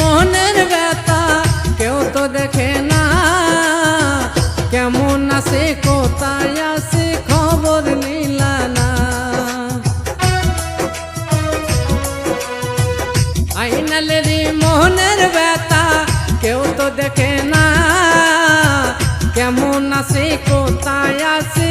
মনের ব্যথা, কেউ তো দেখে না। কেমন আছে, কোথায় আছে, খবর নিলা না। আইনালেরই মনের ব্যথা, কেউ তো দেখে না। কেমন আছে, কোথায় আছে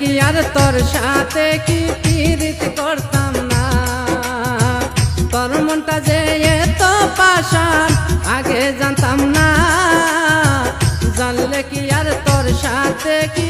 কি আর তোর সাথে কি পীড়িত করতাম না। তোর মনটা যে এত পাশান আগে জানতাম না। জানলে কি আর তোর সাথে কি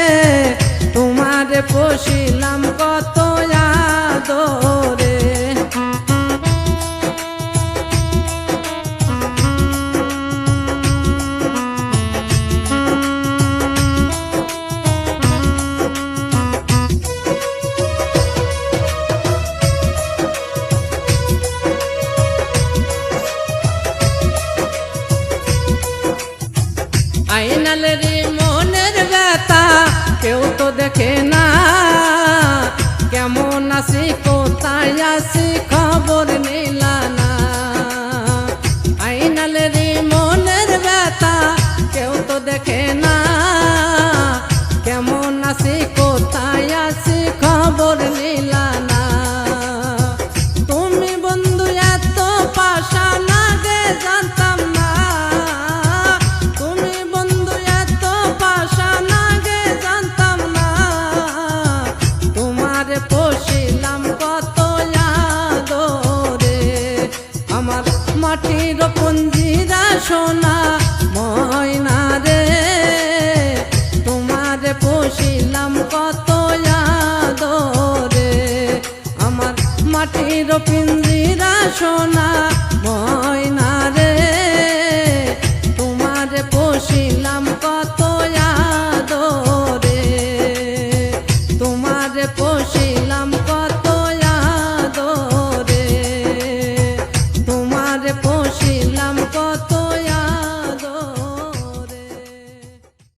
রে সোনা ময়না রে। তোমার পুষিলাম কত আদরে। আমার মাটির পিঞ্জিরা সোনা ময়না